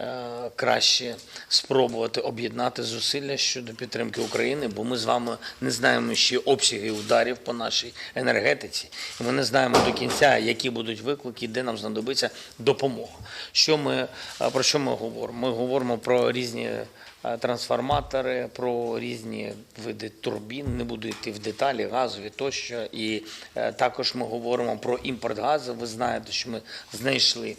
е, краще спробувати об'єднати зусилля щодо підтримки України, бо ми з вами не знаємо ще обсяги ударів по нашій енергетиці, і ми не знаємо до кінця, які будуть виклики, де нам знадобиться допомога. Що ми е, про що ми говоримо? Ми говоримо про різні трансформатори, про різні види турбін. Не буду йти в деталі, газові тощо. І е, також ми говоримо про імпорт газу. Ви знаєте, що ми знайшли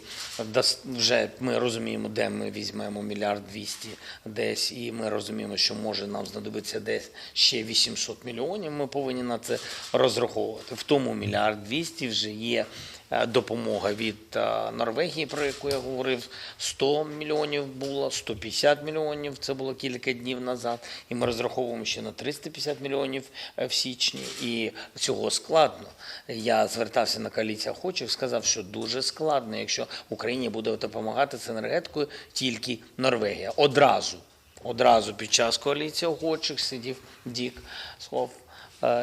вже ми розуміємо, де ми візьмемо мільярд двісті десь, і ми розуміємо, що може нам знадобиться десь ще 800 мільйонів. Ми повинні на це розраховувати. В тому мільярд двісті вже є е, допомога від е, Норвегії, про яку я говорив, 100 мільйонів було, 150 мільйонів, це було кілька днів назад, і ми розраховуємо ще на 350 мільйонів е, в січні, і цього складно. Я звертався на коаліцію охочих, сказав, що дуже складно, якщо Україні буде допомагати з енергетикою тільки Норвегія. Одразу, одразу під час коаліції охочих сидів Дік Слов е,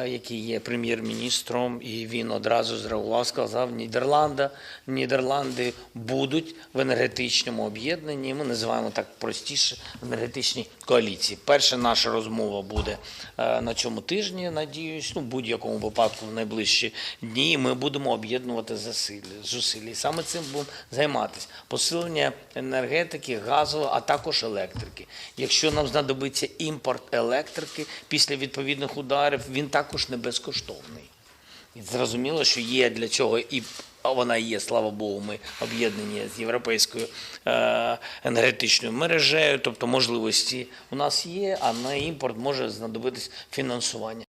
який є прем'єр-міністром, і він одразу зреагував, сказав, Нідерланда, Нідерланди будуть в енергетичному об'єднанні. Ми називаємо так простіше енергетичній коаліції. Перша наша розмова буде е, на цьому тижні, надіюсь, ну, в будь-якому випадку в найближчі дні. Ми будемо об'єднувати зусилля. І саме цим будемо займатися. Посилення енергетики, газової, а також електрики. Якщо нам знадобиться імпорт електрики після відповідних ударів, він також не безкоштовний. І зрозуміло, що є для цього і вона є, слава Богу, ми об'єднані з європейською е, енергетичною мережею, тобто можливості у нас є, а на імпорт може знадобитись фінансування.